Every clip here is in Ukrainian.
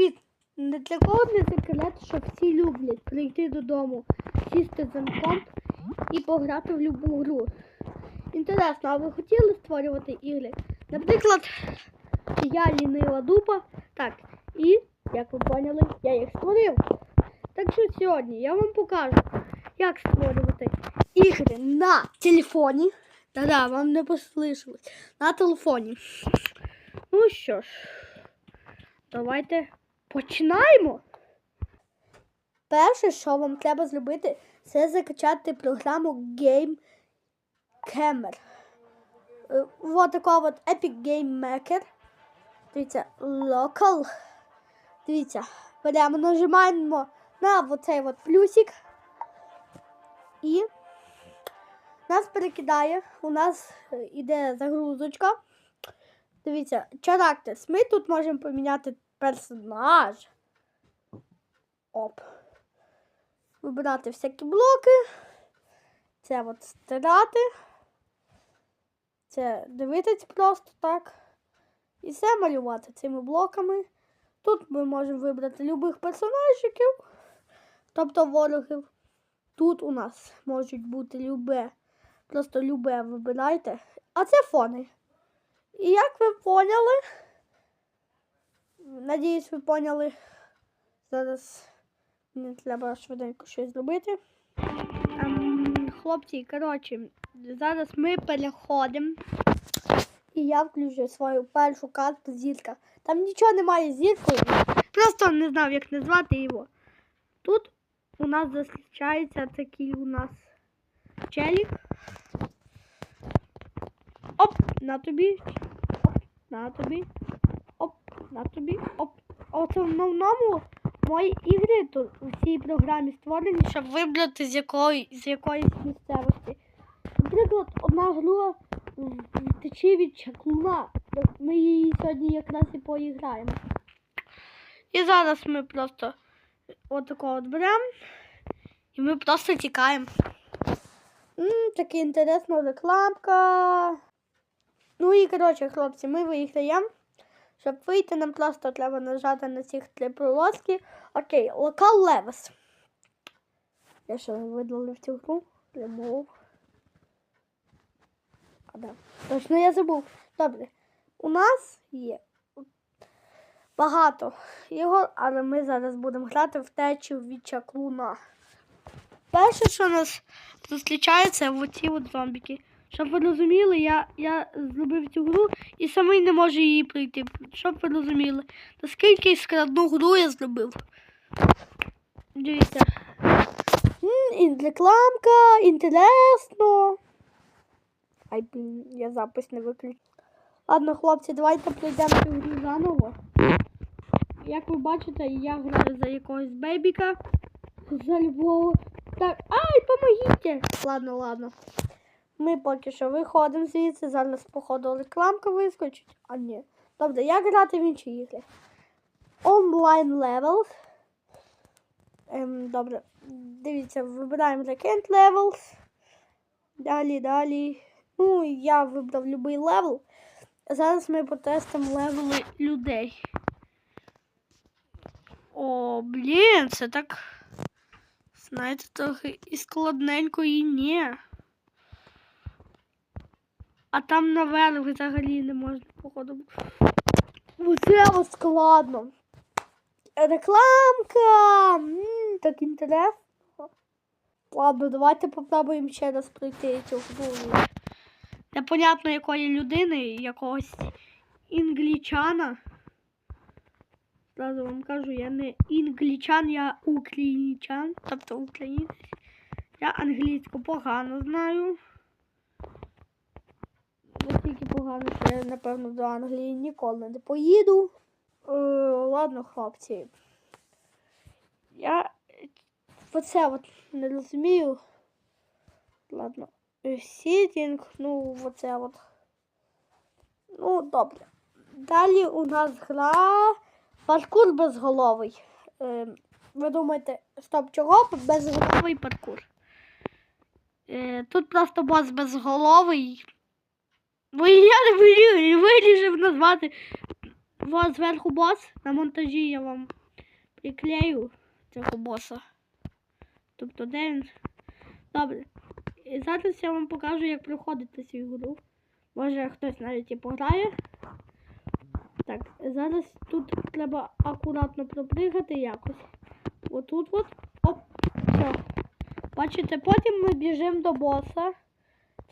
Привіт! Не для кого не секрет, що всі люблять прийти додому, сісти за комп і пограти в любу гру. Інтересно, а ви хотіли створювати ігри? Наприклад, я лінива дупа. Так, і, як ви поняли, я їх створив. Так що сьогодні я вам покажу, як створювати ігри на телефоні. Та-да, вам не послышалось. На телефоні. Ну що ж, давайте починаємо. Перше, що вам треба зробити, це закачати програму Game Camera. Е, Вот така от Epic Game Maker. Дивіться, Local. Дивіться, беремо, нажимаємо на оцей от плюсик. І нас перекидає. У нас е, іде загрузочка. Дивіться, Characters. Ми тут можемо поміняти персонаж. Оп. Вибирати всякі блоки. Це от стирати. Це дивитись просто так. І все малювати цими блоками. Тут ми можемо вибрати любих персонажиків, тобто ворогів. Тут у нас можуть бути любе, просто любе вибирайте. А це фони. І як ви поняли, надіюсь, ви поняли. Зараз мені треба швиденько щось зробити. Ем, хлопці, коротше, зараз ми переходимо. І я включу свою першу карту зірка. Там нічого немає з зіркою. Просто не знав, як назвати його. Тут у нас зустрічається такий у нас челік. Оп, на тобі. Оп, на тобі. На тобі. Оп. Основному мої ігри тут у цій програмі створені, щоб вибрати з якої з якоїсь місцевості. Наприклад, одна гра втечі від чаклуна. Ми її сьогодні якраз і поіграємо. І зараз ми просто отако от беремо і ми просто тікаємо. Така інтересна рекламка. Ну і коротше, хлопці, ми виграємо. Щоб вийти, нам просто треба нажати на ці три полоски. Окей, локал левес. Я що видали в цю гру? Remove. А, да. Точно я забув. Добре. У нас є багато ігор, але ми зараз будемо грати в течу від чаклуна. Перше, що нас зустрічається, в оці от зомбіки. Щоб ви розуміли, я, я зробив цю гру і самий не можу її пройти. Щоб ви розуміли, наскільки складну гру я зробив. Дивіться. Рекламка, інтересно. Ай, блін, я запис не виключу. Ладно, хлопці, давайте пройдемо цю гру заново. Як ви бачите, я граю за якогось бейбіка. За любого. Так, ай, помогіть! Ладно, ладно. Ми поки що виходимо звідси, зараз, походу, рекламка вискочить. А ні. Добре, як грати в інші ігри? Онлайн Levels. Ем, добре. Дивіться, вибираємо Recent Levels. Далі, далі. Ну, я вибрав будь-який левел. Зараз ми потестимо левели людей. О, блін, це так. Знаєте, трохи і складненько і ні. А там наверх взагалі не можна, походу. Оце ось складно. Рекламка! М, так інтересно. Ладно, давайте попробуємо ще раз пройти цю гру. Непонятно якої людини, якогось інглічана. Зразу вам кажу, я не інглічан, я українчан, тобто українець. Я англійську погано знаю. Погано, що я, напевно, до Англії ніколи не поїду. Е, ладно, хлопці. Я оце от не розумію. Ладно. Сітінг, ну, оце от. Ну, добре. Далі у нас гра паркур безголовий. Е, ви думаєте, стоп, чого безголовий паркур? Е, тут просто бос безголовий. Бо я не вирішив назвати Вот зверху бос. На монтажі я вам приклею цього боса. Тобто, де він. Добре. І зараз я вам покажу, як проходити цю гру. Може хтось навіть і пограє. Так, зараз тут треба акуратно пропригати якось. Отут от. Оп. Все. Бачите, потім ми біжимо до боса.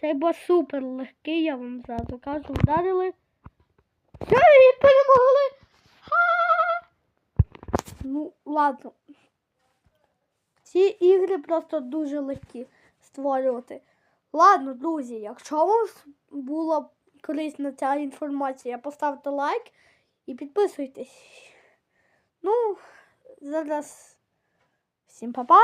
Цей бос супер легкий, я вам зразу кажу. Вдарили. Все, і перемогли. Ха! Ну, ладно. Ці ігри просто дуже легкі створювати. Ладно, друзі, якщо вам була корисна ця інформація, поставте лайк і підписуйтесь. Ну, зараз всім па-па!